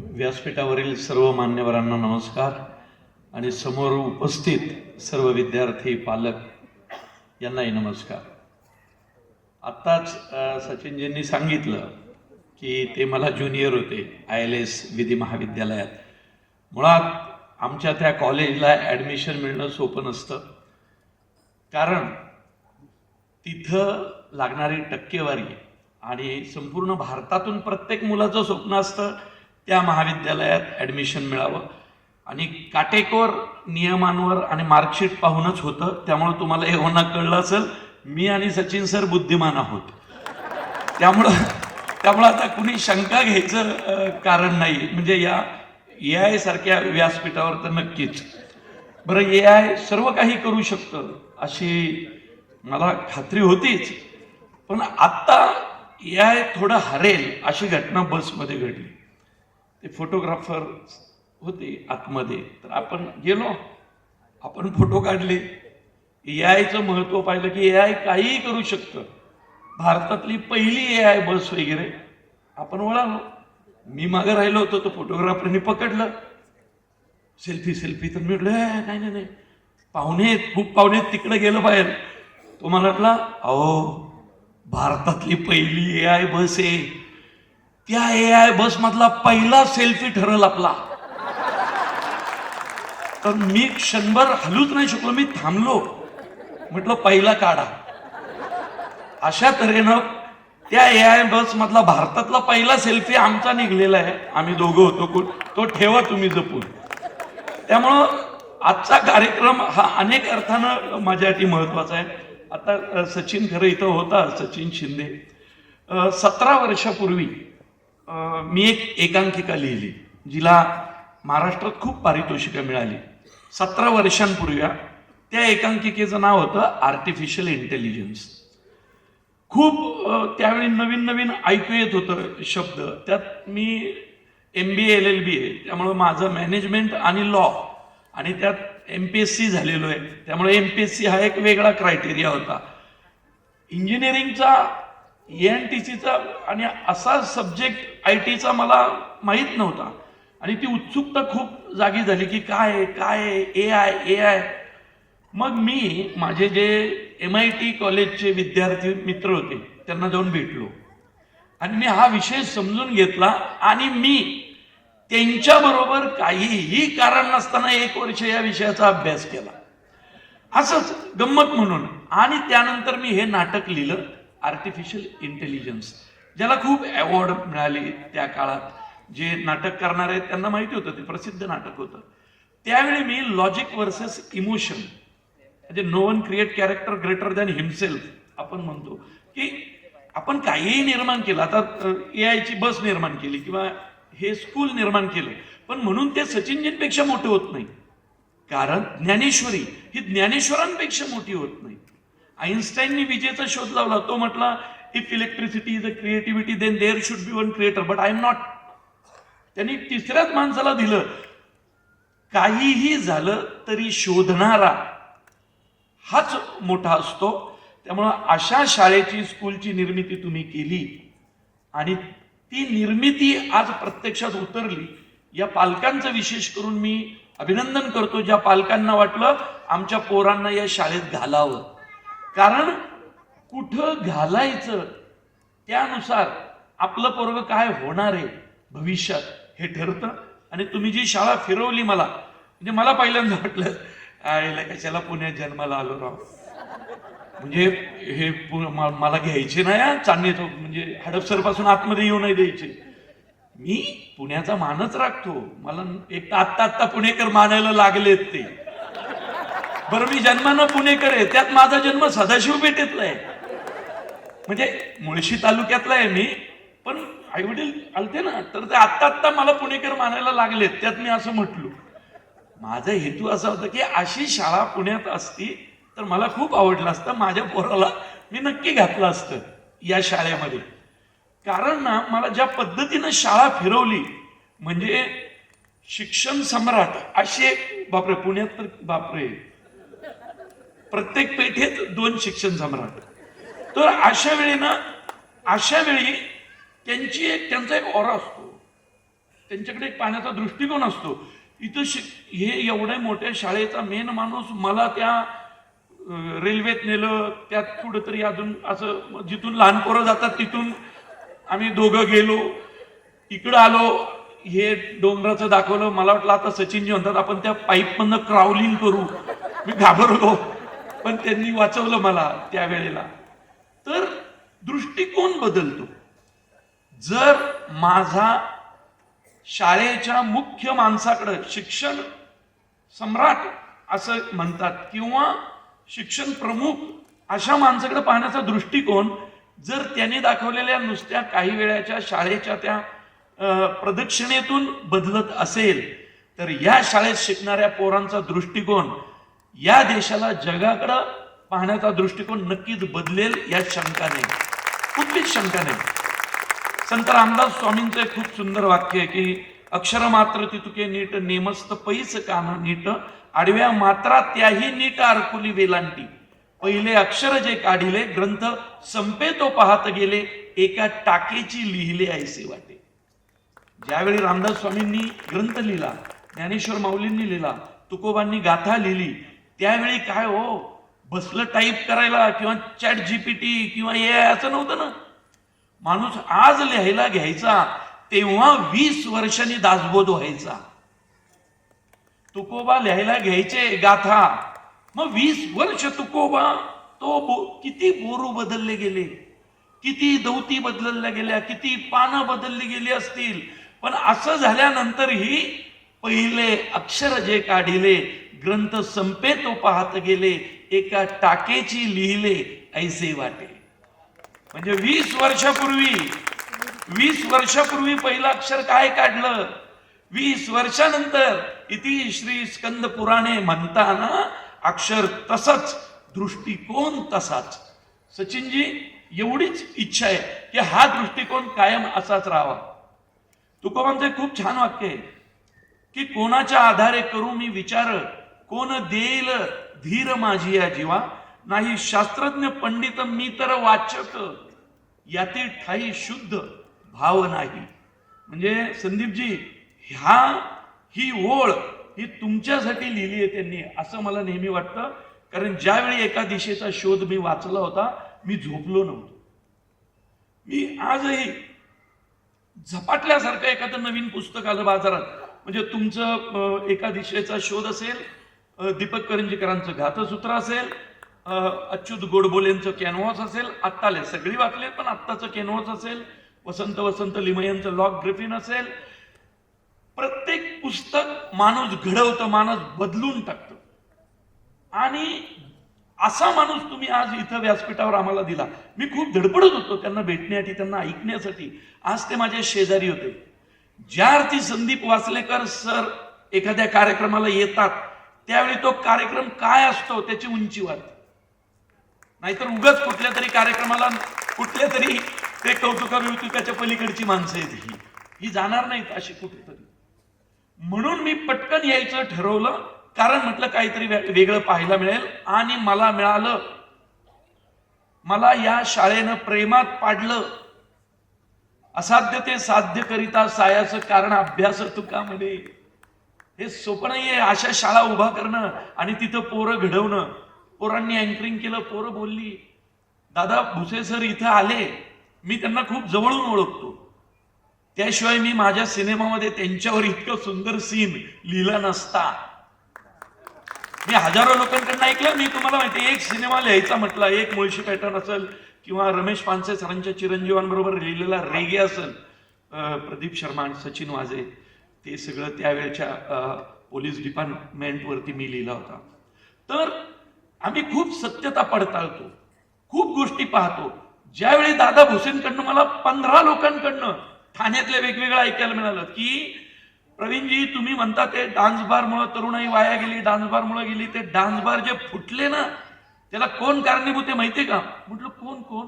व्यासपीठावरील सर्व मान्यवरांना नमस्कार आणि समोर उपस्थित सर्व विद्यार्थी पालक यांनाही नमस्कार. आत्ताच सचिनजींनी सांगितलं की ते मला ज्युनियर होते आय एल एस विधी महाविद्यालयात. मुळात आमच्या त्या कॉलेजला ॲडमिशन मिळणं सोपं नसतं. कारण तिथं लागणारी टक्केवारी आणि संपूर्ण भारतातून प्रत्येक मुलाचं स्वप्न असतं त्या महाविद्यालयात ॲडमिशन मिळावं. आणि काटेकोर नियमांवर आणि मार्कशीट पाहूनच होतं. त्यामुळं तुम्हाला हे होणं कळलं असेल मी आणि सचिन सर बुद्धिमान आहोत. त्यामुळं त्यामुळं आता कुणी शंका घ्यायचं कारण नाही म्हणजे या ए आय सारख्या व्यासपीठावर तर नक्कीच. बरं ए आय सर्व काही करू शकतं अशी मला खात्री होतीच. पण आत्ता ए आय थोडं हरेल अशी घटना बसमध्ये घडली. ते फोटोग्राफर होते आतमध्ये. तर आपण गेलो आपण फोटो काढले. ए आयचं महत्त्व पाहिलं की ए आय काहीही करू शकतं. भारतातली पहिली ए आय बस वगैरे आपण वळालो. मी मागं राहिलो होतो तो फोटोग्राफरने पकडलं. Selfie selfie. तर मी म्हटलं नाही नाही नाही. पाहुणे आहेत, खूप पाहुणे आहेत, तिकडे गेलं बाहेर. तो मला म्हटला अहो भारतातली पहिली ए आय बस आहे. त्या ए आय बस मधला पहिला सेल्फी ठरल आपला. तर मी क्षणभर हलूच नाही शकलो मी थांबलो. म्हटलं पहिला काढा. अशा तऱ्हेनं त्या ए आय बस मधला भारतातला पहिला सेल्फी आमचा निघलेला आहे. आम्ही दोघं होतो कोण? तो ठेवा तुम्ही जपून. त्यामुळं आजचा कार्यक्रम हा अनेक अर्थानं माझ्यासाठी महत्त्वाचा आहे. आता सचिन खरं इथं होता सचिन शिंदे. सतरा वर्षापूर्वी मी एक एकांकिका लिहिली जिला महाराष्ट्रात खूप पारितोषिकं मिळाली. सतरा वर्षांपूर्वी त्या एकांकिकेचं नाव होतं आर्टिफिशियल इंटेलिजन्स खूप त्यावेळी नवीन नवीन ऐकू येत होतं शब्द. त्यात मी M B L L B आहे त्यामुळं माझं मॅनेजमेंट आणि लॉ आणि त्यात एम पी एस सी झालेलो आहे. त्यामुळे एम पी एस सी हा एक वेगळा क्रायटेरिया होता. इंजिनिअरिंगचा एन टी सीचा आणि असा सब्जेक्ट आय टीचा मला माहीत नव्हता. आणि ती उत्सुकता खूप जागी झाली की काय आहे, काय ए आय ए आय मग मी माझे जे एम आय टी कॉलेजचे विद्यार्थी मित्र होते त्यांना जाऊन भेटलो. आणि मी हा विषय समजून घेतला आणि मी त्यांच्याबरोबर काहीही कारण नसताना एक वर्ष या विषयाचा अभ्यास केला. असंच गंमत म्हणून. आणि त्यानंतर मी हे नाटक लिहिलं. आर्टिफिशियल इंटेलिजन्स ज्याला खूप अवॉर्ड मिळाले त्या काळात. जे नाटक करणार आहेत त्यांना माहिती होतं ते प्रसिद्ध नाटक होतं. त्यावेळी मी लॉजिक वर्सेस इमोशन म्हणजे no one create character greater than himself आपण म्हणतो की आपण काहीही निर्माण केलं आता ए आयची बस निर्माण केली किंवा हे स्कूल निर्माण केलं पण म्हणून ते सचिनजींपेक्षा मोठे होत नाही. कारण ज्ञानेश्वरी ही ज्ञानेश्वरांपेक्षा मोठी होत नाही. आईन्स्टाईननी विजेचा शोध लावला. तो म्हटला if electricity is a creativity then there should be one creator but I am not त्यांनी तिसऱ्याच माणसाला दिलं. काहीही झालं तरी शोधणारा हाच मोठा असतो. त्यामुळं अशा शाळेची स्कूलची निर्मिती तुम्ही केली. आणि ती निर्मिती आज प्रत्यक्षात उतरली. या पालकांचं विशेष करून मी अभिनंदन करतो ज्या पालकांना वाटलं आमच्या पोरांना या शाळेत घालावं. कारण कुठं घालायचं त्यानुसार आपलं पोरग काय होणार आहे भविष्यात हे ठरतं. आणि तुम्ही जी शाळा फिरवली मला म्हणजे मला पहिल्यांदा वाटलं आईला कशाला पुण्यात जन्माला आलो राव? म्हणजे हे पु- मला घ्यायचे नाही हा? चांदणी म्हणजे हडपसरपासून आतमध्ये येऊ नाही द्यायचे. मी पुण्याचा मानच राखतो. मला एक तर आत्ता आत्ता पुणेकर मानायला लागलेत ते. बरं मी जन्मानं पुणेकर आहे. त्यात माझा जन्म सदाशिव पेठेतला आहे. म्हणजे मुळशी तालुक्यातला आहे मी पण आई वडील आलते ना तर ते आत्ता आत्ता मला पुणेकर मानायला लागलेत त्यात मी असं म्हटलो. माझा हेतू असा होता की अशी शाळा पुण्यात असती तर मला खूप आवडलं असतं. माझ्या पोराला मी नक्की घातलं असतं या शाळेमध्ये. कारण ना मला ज्या पद्धतीनं शाळा फिरवली म्हणजे शिक्षण सम्राट अशी एक बापरे पुण्यात तर बापरे प्रत्येक पेठेत दोन शिक्षण सम्राट तर अशा वेळेनं ना अशा वेळी त्यांची एक त्यांचा एक ओरा असतो. त्यांच्याकडे एक पाहण्याचा दृष्टिकोन असतो. इथं शि हे एवढ्या मोठ्या शाळेचा मेन माणूस मला त्या रेल्वेत नेलं त्यात कुठंतरी अजून असं जिथून लहान पोरं जातात तिथून आम्ही दोघं गेलो. इकडं आलो हे डोंगराचं दाखवलं. मला वाटलं आता सचिनजी म्हणतात आपण त्या पाईपमधनं क्राउलिंग क्रावलिंग करू. मी घाबरलो. पण त्यांनी वाचवलं मला त्यावेळेला तर दृष्टिकोन बदलतो. जर माझा शाळेच्या मुख्य माणसाकडं शिक्षण सम्राट असं म्हणतात किंवा शिक्षण प्रमुख अशा माणसाकडे पाहण्याचा दृष्टिकोन जर त्याने दाखवलेल्या नुसत्या काही वेळाच्या शाळेच्या त्या प्रदक्षिणेतून बदलत असेल तर या शाळेत शिकणाऱ्या पोरांचा दृष्टिकोन या देशाला जगाकडं पाहण्याचा दृष्टिकोन नक्कीच बदलेल यात शंका नाही. कुठलीच शंका नाही. संत रामदास स्वामींचं एक खूप सुंदर वाक्य आहे की अक्षर मात्र तितुके नीट नेमस्त पैस काना नीट आडव्या मात्रा त्याही नीट अरकुली वेलांटी. पहिले अक्षर जे काढिले ग्रंथ संपे तो पाहत गेले एका टाकेची लिहिले ऐसे वाटे. ज्यावेळी रामदास स्वामींनी ग्रंथ लिहिला ज्ञानेश्वर माऊलींनी लिहिला तुकोबांनी गाथा लिहिली त्यावेळी काय हो? बसलं टाईप करायला किंवा चॅट जीपीटी किंवा ए असं नव्हतं ना? माणूस आज लिहायला घ्यायचा तेव्हा वीस वर्षांनी दासबोध व्हायचा. तुकोबा लिहायला घ्यायचे गाथा. मग वीस वर्ष तुकोबा तो बो, किती बोरू बदलले गेले? किती दौती बदलल्या गेल्या? किती पानं बदलली गेली असतील? पण असं झाल्यानंतरही पहिले अक्षर जे काढिले ग्रंथ संपे तो पाहत गेले एका टाकेची लिहिले ऐसे वाटे. म्हणजे वीस वर्षापूर्वी वीस वर्षापूर्वी पहिलं अक्षर काय काढलं? वीस वर्षानंतर इति श्री स्कंद पुराणे म्हणताना अक्षर तसंच दृष्टिकोन तसाच. सचिनजी एवढीच इच्छा आहे की हा दृष्टिकोन कायम असाच राहावा. तुकोबांचं खूप छान वाक्य आहे की कोणाच्या आधारे करू मी विचार कोण देईल धीर माझी या जीवा? नाही शास्त्रज्ञ पंडित मी तर वाचक. यातील ठाई शुद्ध भाव नाही. म्हणजे संदीपजी ह्या ही ओळ ही तुमच्यासाठी लिहिली आहे त्यांनी असं मला नेहमी वाटतं. कारण ज्यावेळी एका दिशेचा शोध मी वाचला होता मी झोपलो नव्हतो. मी आजही झपाटल्यासारखं एखादं नवीन पुस्तक आलं बाजारात. म्हणजे तुमचं एका दिशेचा शोध असेल दीपक करंजीकरांचं घातसूत्र असेल अच्युत गोडबोलेंचं कॅनव्हास असेल आत्ताले सगळी वाचले पण आत्ताचं कॅनव्हास असेल वसंत वसंत लिमयांचं लॉक ग्रिफिन असेल. प्रत्येक पुस्तक माणूस घडवतं माणूस बदलून टाकतं. आणि असा माणूस तुम्ही आज इथं व्यासपीठावर आम्हाला दिला. मी खूप धडपडत होतो त्यांना भेटण्यासाठी त्यांना ऐकण्यासाठी. आज ते माझे शेजारी होते. ज्या अर्थी संदीप वासलेकर सर एखाद्या कार्यक्रमाला येतात त्यावेळी तो कार्यक्रम काय असतो त्याची उंची वाढते. नाहीतर उगाच कुठल्या तरी कार्यक्रमाला कुठल्या तरी ते कौतुका विौतुकाच्या पलीकडची माणसं आहेत ही. ही जाणार नाहीत अशी कुठेतरी. म्हणून मी पटकन यायचं ठरवलं कारण म्हटलं काहीतरी वेगळं पाहायला मिळेल आणि मला मिळालं मला या शाळेनं प्रेमात पाडलं. असाध्य ते साध्य करिता सायाचं कारण अभ्यास तुका म्हणे? हे सोपं नाहीये अशा शाळा उभा करणं आणि तिथं पोरं घडवणं. पोरांनी अँकरिंग केलं पोरं बोलली दादा भुसे सर इथं आले. मी त्यांना खूप जवळून ओळखतो. त्याशिवाय मी माझ्या सिनेमामध्ये त्यांच्यावर इतकं सुंदर सीन लिहिला नसता. मी हजारो लोकांकडनं ऐकलं. मी तुम्हाला माहिती एक सिनेमा लिहायचा म्हटला एक मुळशी पॅटर्न असेल किंवा रमेश पानसे सरांच्या चिरंजीवांबरोबर लिहिलेला रेगे असेल. प्रदीप शर्मा आणि सचिन वाजे ते सगळं त्यावेळच्या पोलीस डिपार्टमेंटवरती मी लिहिला होता. तर आम्ही खूप सत्यता पडताळतो खूप गोष्टी पाहतो. ज्यावेळी दादा भुसेंकडनं मला पंधरा लोकांकडनं ठाण्यातल्या वेगवेगळं ऐकायला मिळालं की प्रवीणजी तुम्ही म्हणता ते डान्स बार मुळे तरुणाई वाया गेली डान्स बार मुळे गेली ते डान्स बार जे फुटले ना त्याला कोण कारणीभूत आहे माहिती का? म्हटलं कोण कोण?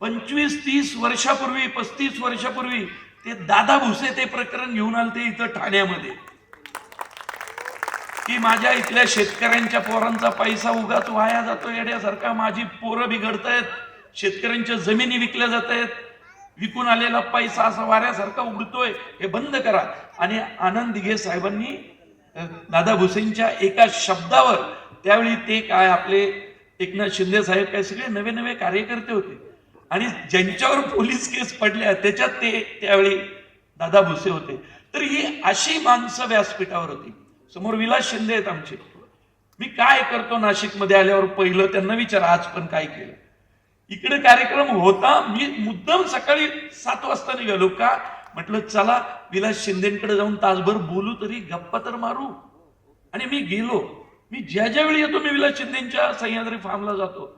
पंचवीस तीस वर्षापूर्वी पस्तीस वर्षापूर्वी ते दादा भुसे ते प्रकरण घेऊन आलते इथं ठाण्यामध्ये. की माझ्या इथल्या शेतकऱ्यांच्या पोरांचा पैसा उगाच वाया जातो येण्यासारखा माझी पोरं बिघडतायत शेतकऱ्यांच्या जमिनी विकल्या जात आहेत विकून आलेला पैसा असा वाऱ्यासारखा उडतोय हे बंद करा. आणि आनंद दिघे साहेबांनी दादा भुसेंच्या एका शब्दावर त्यावेळी ते काय आपले एकनाथ शिंदे साहेब काय सगळे नवे नवे कार्यकर्ते होते. आणि ज्यांच्यावर पोलीस केस पडल्या त्याच्यात ते त्यावेळी दादा भुसे होते. तर ही अशी माणसं व्यासपीठावर होती. समोर विलास शिंदे आहेत आमचे. मी काय करतो नाशिकमध्ये आल्यावर पहिलं त्यांना विचारा आज पण काय केलं? इकडे कार्यक्रम होता मी मुद्दाम सकाळी सात वाजता निघालो का? म्हटलं चला विलास शिंदेकडे जाऊन तासभर बोलू तरी गप्पा तर मारू. आणि मी गेलो. मी ज्या ज्या वेळी येतो मी विलास शिंदेच्या सह्याद्री फार्मला जातो.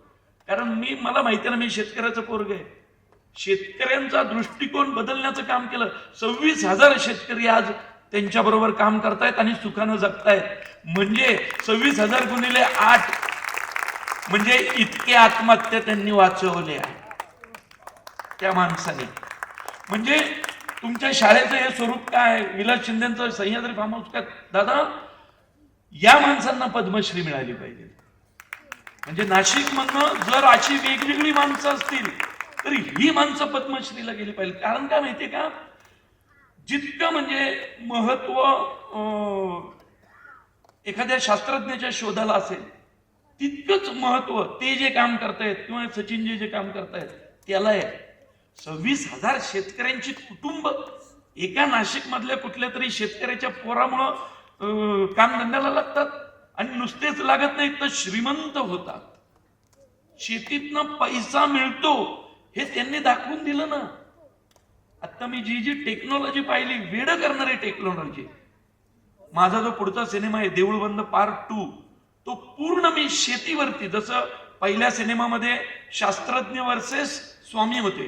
कारण मी मला माहिती आहे ना मी शेतकऱ्याचं पोरग आहे. शेतकऱ्यांचा दृष्टिकोन बदलण्याचं काम केलं. सव्वीस हजार शेतकरी आज त्यांच्या बरोबर काम करतायत आणि सुखानं जगतायत. म्हणजे सव्वीस हजार गुणिले आठ म्हणजे इतके आत्महत्या त्यांनी वाचवल्या त्या माणसाने. म्हणजे तुमच्या शाळेचं हे स्वरूप काय? विलास शिंदेचं सह्याद्री फार्म हाऊस काय? दादा या माणसांना पद्मश्री मिळाली पाहिजे. म्हणजे नाशिक मधनं जर अशी वेगवेगळी माणसं असतील तर ही माणसं पद्मश्रीला गेली पाहिजे कारण काय माहितीये का? जितकं म्हणजे महत्त्व अं, एखाद्या शास्त्रज्ञाच्या शोधाला असेल तितकंच महत्त्व ते जे काम करतायत किंवा सचिनजी जे काम करतायत त्याला आहे. सव्वीस हजार शेतकऱ्यांची कुटुंब एका नाशिक मधल्या कुठल्या तरी शेतकऱ्याच्या पोरामुळं अं, कामधंद्याला लागतात. आणि नुसतेच लागत नाही तर श्रीमंत होतात. शेतीतनं पैसा मिळतो हे त्यांनी दाखवून दिलं ना. आता मी जी जी टेक्नॉलॉजी पाहिली वेड करणारी टेक्नॉलॉजी माझा जो पुढचा सिनेमा आहे देऊळ बंद पार्ट टू तो पूर्ण मी शेतीवरती जसं पहिल्या सिनेमामध्ये शास्त्रज्ञ वर्सेस स्वामी होते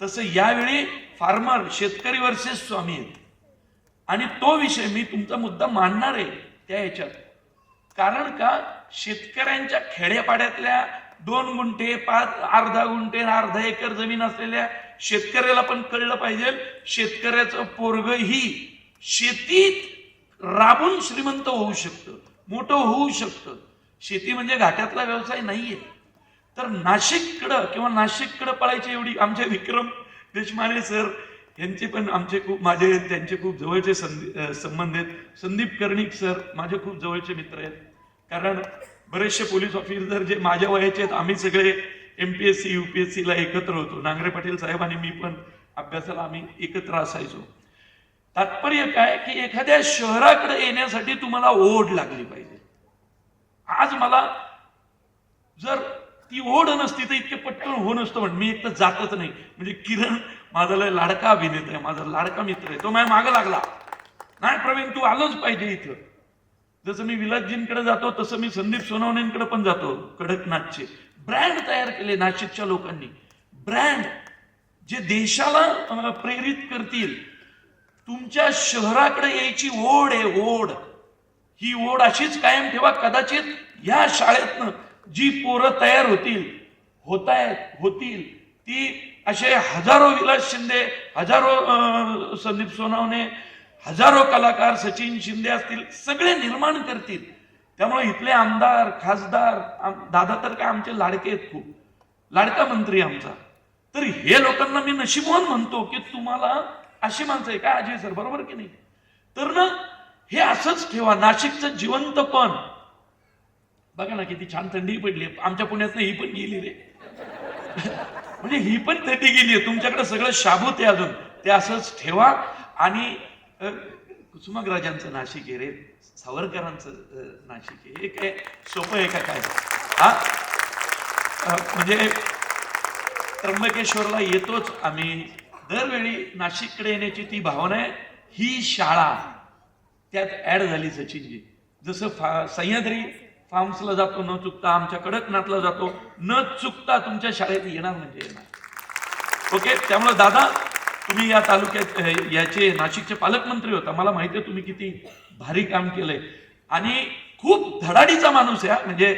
तसं यावेळी फार्मर शेतकरी वर्सेस स्वामी आहेत. आणि तो विषय मी तुमचा मुद्दा मांडणार आहे त्या ह्याच्यात. कारण का? शेतकऱ्यांच्या खेड्यापाड्यातल्या दोन गुंठे पाच अर्धा गुंठे अर्धा एकर जमीन असलेल्या शेतकऱ्याला पण कळलं पाहिजे. शेतकऱ्याचं पोरग ही शेतीत राबून श्रीमंत होऊ शकतं मोठं होऊ शकतं. शेती म्हणजे घाट्यातला व्यवसाय नाहीये. तर नाशिककडं किंवा नाशिककडं पळायची एवढी आमचे विक्रम देशमाने सर यांचे पण आमचे खूप माझे त्यांचे खूप जवळचे संधी संबंध आहेत. संदीप कर्णिक सर माझे खूप जवळचे मित्र आहेत. कारण बरेचसे पोलीस ऑफिसर जे माझ्या वयाचे आहेत आम्ही सगळे एमपीएससी एस ला एकत्र होतो. नांगरे पाटील साहेब आणि मी पण अभ्यासाला आम्ही एकत्र असायचो. तात्पर्य काय की एखाद्या शहराकडे येण्यासाठी तुम्हाला ओढ लागली पाहिजे. आज मला जर ती ओढ नसती तर इतके पटकन हो नसतं पण मी एक तर जातच नाही. म्हणजे किरण माझा लय लाडका अभिनेता आहे माझा लाडका मित्र आहे. तो माझ्या मागं लागला. नाही प्रवीण तू आलोच पाहिजे इथं. जसं मी विलासजींकडे जातो तसं मी संदीप सोनवणेंकडे पण जातो कडकनाथचे. ब्रँड तयार केले नाशिकच्या लोकांनी. ब्रँड जे देशाला प्रेरित करतील. तुमच्या शहराकडे यायची ओढ आहे ओढ. ही ओढ अशीच कायम ठेवा कदाचित या शाळेतनं जी पोरं तयार होतील होत आहेत होतील ती असे हजारो विलास शिंदे हजारो संदीप सोनावणे हजारो कलाकार सचिन शिंदे असतील सगळे निर्माण करतील. त्यामुळे इथले आमदार खासदार आम- दादा तर काय आमचे लाडके आहेत खूप. लाडका मंत्री आमचा. तर हे लोकांना मी नशिबवान म्हणतो की तुम्हाला अशी माणसं आहे का? अजय सर बरोबर की नाही? तर ना हे असंच ठेवा. नाशिकचं जिवंतपण बघा ना किती छान थंडी पडली. आमच्या पुण्यात ही पण गेली रे. म्हणजे ही पण थंडी गेली आहे. तुमच्याकडे सगळं शाबूत आहे अजून. ते असंच ठेवा. आणि कुसुमाग्रजांचं नाशिक आहे रे. सावरकरांचं नाशिक आहे. हे काय सोपं आहे का काय? हा? म्हणजे त्र्यंबकेश्वरला येतोच आम्ही. दरवेळी नाशिककडे येण्याची ती भावना आहे. ही शाळा त्यात ऍड झाली सचिनजी. जसं फा सह्याद्री फार्म्सला जातो न चुकता आमच्या कडकनाथला जातो न चुकता तुमच्या शाळेत येणार म्हणजे येणार. ओके? त्यामुळे दादा तुम्ही या तालुक्यात याचे नाशिकचे पालकमंत्री होता. मला माहिती आहे तुम्ही किती भारी काम केलंय. आणि खूप धडाडीचा माणूस आहे म्हणजे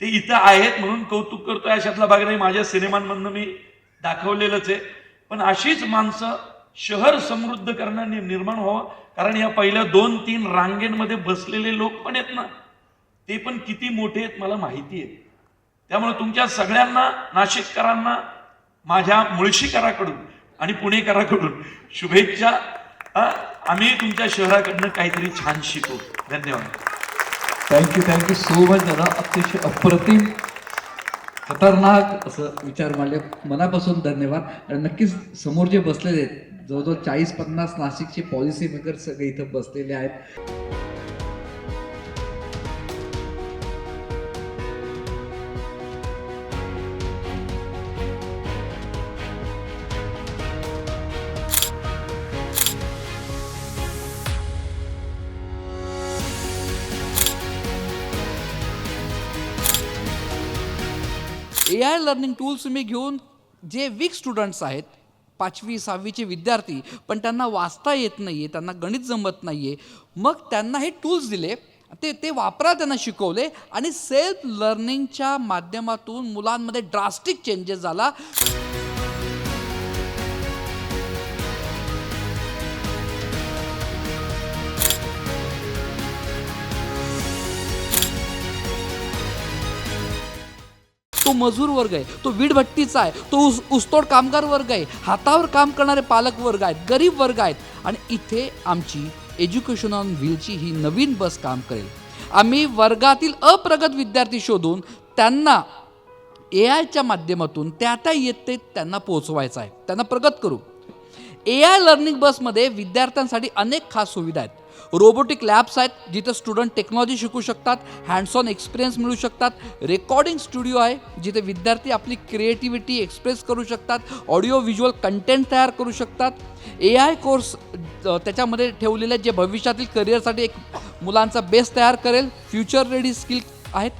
ते इथं आहेत म्हणून कौतुक करतोय अशातला भाग नाही. माझ्या सिनेमांमधनं मी दाखवलेलंच आहे. पण अशीच माणसं शहर समृद्ध करणारी निर्माण व्हावं. कारण या पहिल्या दोन तीन रांगेंमध्ये बसलेले लोक पण आहेत ना. ते पण किती मोठे आहेत मला माहिती आहे. त्यामुळे तुमच्या सगळ्यांना नाशिककरांना माझ्या मुळशीकराकडून आणि पुणेकराकडून शुभेच्छा. आम्ही तुमच्या शहराकडनं काहीतरी छान शिकू. धन्यवाद. थँक्यू थँक्यू सो मच दादा. अतिशय अप्रतिम खतरनाक असं विचार मांडले. मनापासून धन्यवाद. आणि नक्कीच समोर जे बसलेले आहेत जवळजवळ चाळीस पन्नास नाशिकचे पॉलिसी मेकर सगळे इथं बसलेले आहेत. ए आय लर्निंग टूल्स तुम्ही घेऊन जे वीक स्टुडंट्स आहेत पाचवी सहावीचे विद्यार्थी पण त्यांना वाचता येत नाही आहे त्यांना गणित जमत नाही आहे मग त्यांना हे टूल्स दिले ते ते वापरा त्यांना शिकवले आणि सेल्फ लर्निंगच्या माध्यमातून मुलांमध्ये ड्रास्टिक चेंजेस झाला तो मजूर वर्ग आहे तो वीडभट्टीचा आहे तो उस उसतोड कामगार वर्ग आहे हातावर काम करणारे पालक वर्ग आहेत गरीब वर्ग आहेत. आणि इथे आमची एज्युकेशन ऑन व्हीलची ही नवीन बस काम करेल. आम्ही वर्गातील अप्रगत विद्यार्थी शोधून त्यांना ए आयच्या माध्यमातून त्या त्या येते त्यांना पोहोचवायचं आहे. त्यांना प्रगत करू. ए आय लर्निंग बसमध्ये विद्यार्थ्यांसाठी अनेक खास सुविधा आहेत. रोबोटिक लॅब्स आहेत जिथे स्टुडंट टेक्नॉलॉजी शिकू शकतात हँड्स ऑन एक्सपिरियन्स मिळू शकतात. रेकॉर्डिंग स्टुडिओ आहे जिथे विद्यार्थी आपली क्रिएटिव्हिटी एक्सप्रेस करू शकतात ऑडिओ व्हिज्युअल कंटेंट तयार करू शकतात. ए आय कोर्स त्याच्यामध्ये ठेवलेले जे भविष्यातील करिअरसाठी एक मुलांचा बेस तयार करेल. फ्युचर रेडी स्किल आहेत.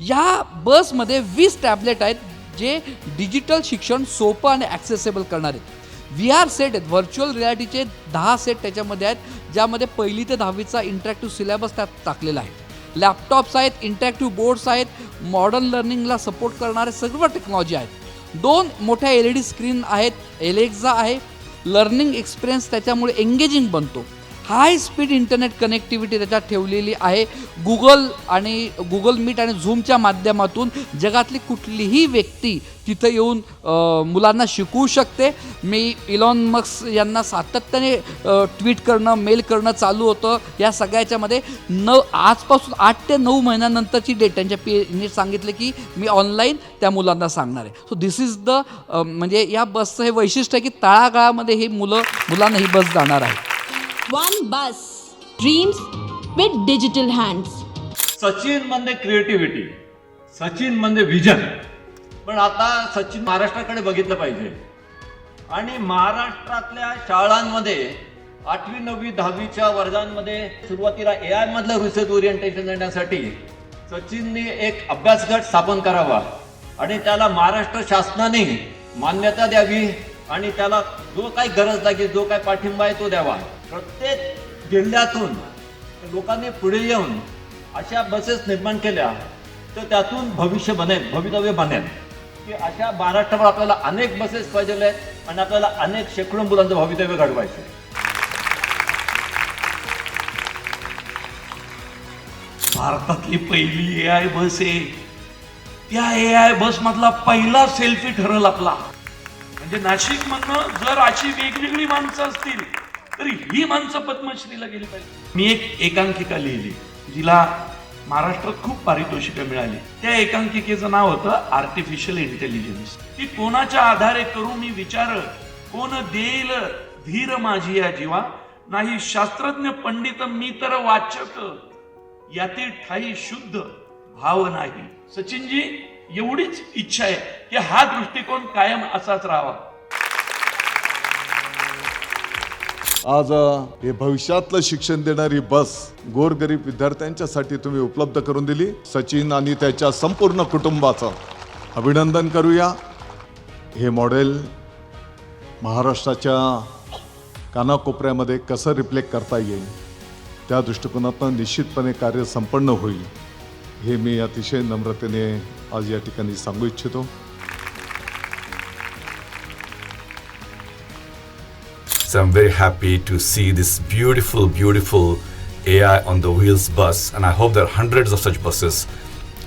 या बसमध्ये वीस टॅबलेट आहेत जे डिजिटल शिक्षण सोपं आणि ॲक्सेसेबल करणार. आहेत व्ही आर सेट आहेत व्हर्च्युअल रियालिटीचे दहा सेट त्याच्यामध्ये आहेत ज्यामध्ये पहिली ते दहावीचा इंटरॅक्टिव्ह सिलेबस त्यात टाकलेला आहे. लॅपटॉप्स आहेत इंटरॅक्टिव्ह बोर्ड्स आहेत मॉडर्न लर्निंगला सपोर्ट करणारे सर्व टेक्नॉलॉजी आहेत. दोन मोठ्या एल ई डी स्क्रीन आहेत एलेक्झा आहे. लर्निंग एक्सपिरियन्स त्याच्यामुळे एंगेजिंग बनतो. हाय स्पीड इंटरनेट कनेक्टिव्हिटी त्याच्यात ठेवलेली आहे. गुगल आणि गुगल मीट आणि झूमच्या माध्यमातून जगातली कुठलीही व्यक्ती तिथं येऊन मुलांना शिकवू शकते. मी इलॉन मक्स यांना सातत्याने ट्विट करणं मेल करणं चालू होतं. या सगळ्याच्यामध्ये न आजपासून आठ ते नऊ महिन्यानंतरची डेट त्यांच्या पी सांगितलं की मी ऑनलाईन त्या मुलांना सांगणार आहे. सो दिस इज द म्हणजे या बसचं हे वैशिष्ट्य आहे की तळागाळामध्ये ही मुलं मुलांना ही बस जाणार आहे. One bus. Dreams with digital hands. Sachin म्हणजे क्रिएटिव्हिटी सचिन म्हणजे विजन पण आता सचिन महाराष्ट्राकडे बघितलं पाहिजे. आणि महाराष्ट्रातल्या शाळांमध्ये आठवी नववी दहावीच्या वर्गांमध्ये सुरुवातीला ए आय मधलं रिसर्च ओरिएंटेशन देण्यासाठी सचिनने एक अभ्यास गट स्थापन करावा. आणि त्याला महाराष्ट्र शासनाने मान्यता द्यावी. आणि त्याला जो काही गरज लागेल जो काही पाठिंबा आहे तो द्यावा. प्रत्येक जिल्ह्यातून लोकांनी पुढे येऊन अशा बसेस निर्माण केल्या तर त्यातून भविष्य बनेल भवितव्य बनेल. की अशा महाराष्ट्रावर आपल्याला अनेक बसेस पाहिजे आहेत आणि आपल्याला अनेक शेकडो मुलांचं भवितव्य घडवायचं. आहे भारतातली पहिली ए आय बस आहे. त्या ए आय बस मधला पहिला सेल्फी ठरल आपला. म्हणजे नाशिक मधनं जर अशी वेगवेगळी माणसं असतील तर ही माणसं पद्मश्रीला गेली पाहिजे. मी एक एकांकिका लिहिली. जिला महाराष्ट्रात खूप पारितोषिक मिळाली. त्या एकांकिकेचं नाव होतं आर्टिफिशियल इंटेलिजन्स ती कोणाच्या आधारे करू मी विचार कोण देईल धीर माझी या जीवा? नाही शास्त्रज्ञ पंडित मी तर वाचक. यातील ठाई शुद्ध भाव नाही. सचिनजी एवढीच इच्छा आहे की हा दृष्टिकोन कायम असाच राहावा. आज हे भविष्यातलं शिक्षण देणारी बस गोरगरीब विद्यार्थ्यांच्यासाठी तुम्ही उपलब्ध करून दिली. सचिन आणि त्याच्या संपूर्ण कुटुंबाचं अभिनंदन करूया. हे मॉडेल महाराष्ट्राच्या कानाकोपऱ्यामध्ये कसं रिफ्लेक्ट करता येईल त्या दृष्टिकोनातून निश्चितपणे कार्य संपन्न होईल हे मी अतिशय नम्रतेने आज या ठिकाणी सांगू इच्छितो. So I'm very happy to see this beautiful, beautiful AI on the wheels bus, and I hope there are hundreds of such buses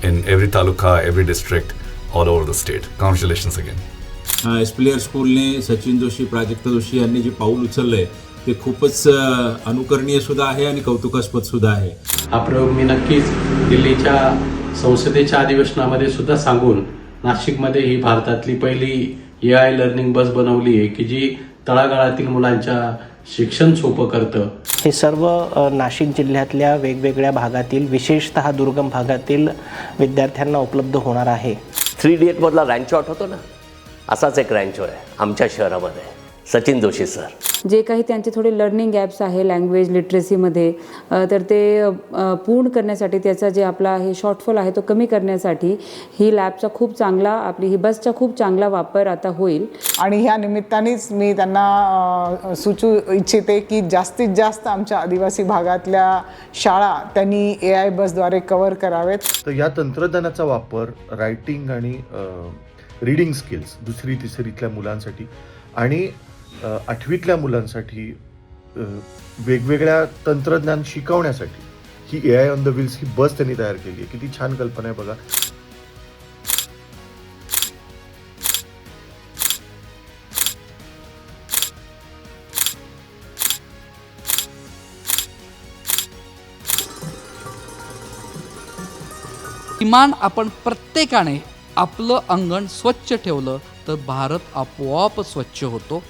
in every taluka, every district, all over the state. Congratulations again. एस्प्लेअर स्कूलने Sachin Joshi Prajakta Joshi यांनी जे पाऊल उचललं आहे ते खूपच अनुकरणीय सुद्धा आहे आणि कौतुकास्पद सुद्धा आहे हा प्रयोग मी नक्कीच दिल्लीच्या संसदेच्या अधिवेशनामध्ये सुद्धा सांगून नाशिकमध्ये ही भारतातली पहिली ए आय लर्निंग बस बनवली आहे की जी तळागाळातील मुलांच्या शिक्षण सोपं करतं. हे सर्व नाशिक जिल्ह्यातल्या वेगवेगळ्या भागातील विशेषतः दुर्गम भागातील विद्यार्थ्यांना उपलब्ध होणार आहे. थ्री डी एटमधला रँचो आठवतो ना? असाच एक रँचो आहे आमच्या शहरामध्ये. सचिन जोशी सर जे काही त्यांचे थोडे लर्निंग ॲप्स आहे लँग्वेज लिटरसीमध्ये तर ते पूर्ण करण्यासाठी त्याचा जे आपला हे शॉर्टफॉल आहे तो कमी करण्यासाठी ही लॅबचा खूप चांगला आपली ही बसचा खूप चांगला वापर आता होईल. आणि ह्या निमित्तानेच मी त्यांना सुचू इच्छिते की जास्तीत जास्त आमच्या आदिवासी भागातल्या शाळा त्यांनी ए आय बसद्वारे कव्हर करावेत. तर या तंत्रज्ञानाचा वापर रायटिंग आणि रीडिंग स्किल्स दुसरी तिसरीतल्या मुलांसाठी आणि आठवीतल्या मुलांसाठी वेगवेगळ्या तंत्रज्ञान शिकवण्यासाठी ही A I on the wheels he bus त्यांनी तयार केली आहे. किती छान कल्पना आहे बघा. किमान आपण प्रत्येकाने आपलं अंगण स्वच्छ ठेवलं तर भारत आपोआप स्वच्छ होतो.